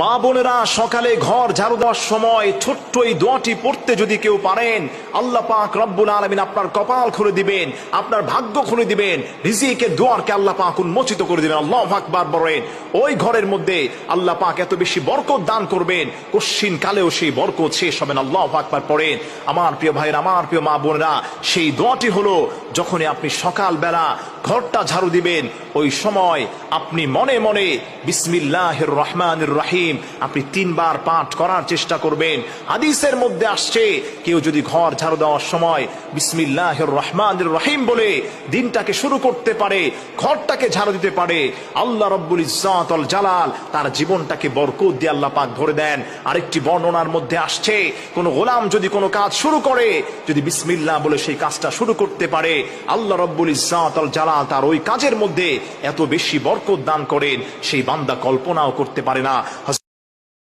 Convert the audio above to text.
মা বোনেরা, সকালে ঘর ঝাড়ু দেওয়ার সময় ছোট্ট এই দোয়াটি পড়তে যদি কেউ পারেন, আল্লাহ পাক রব্বুল আলমিন আপনার কপাল খুলে দিবেন, আপনার ভাগ্য খুলে দিবেন, রিজিকের দোয়ারকে আল্লাহ পাক উন্মোচিত করে দিবেন, আল্লাহ আকবার বলেন। ওই ঘরের মধ্যে আল্লাহ পাক এত বেশি বরকত দান করবেন, কশ্চিন কালেও সেই বরকত শেষ হবেন আল্লাহ আকবার পড়েন। আমার প্রিয় ভাইয়ের, আমার প্রিয় মা বোনেরা, সেই দোয়াটি হলো যখনই আপনি সকাল বেলা ঘরটা ঝাড়ু দিবেন, ওই সময় আপনি মনে মনে বিসমিল্লাহ রহমান রাহিম আপনি তিনবার পাঠ করার চেষ্টা করবেন। হাদিসের মধ্যে আসছে, কেউ যদি ঘর ঝাড়ু দেওয়ার সময় বিসমিল্লাহ রহমান রহিম বলে দিনটাকে শুরু করতে পারে, ঘরটাকে ঝাড়ু দিতে পারে, আল্লাহ রব্বুল ইজ্জাত আল জালাল তার জীবনটাকে বরকত দিয়ে আল্লাহ পাক ধরে দেন। আরেকটি বর্ণনার মধ্যে আসছে, কোন গোলাম যদি কোনো কাজ শুরু করে, যদি বিসমিল্লাহ বলে সেই কাজটা শুরু করতে পারে আল্লাহ রব্বুল ইজ্জাত আল জালাল তার ওই কাজের মধ্যে এত বেশি বরকত দান করেন, সেই বান্দা কল্পনাও করতে পারে না।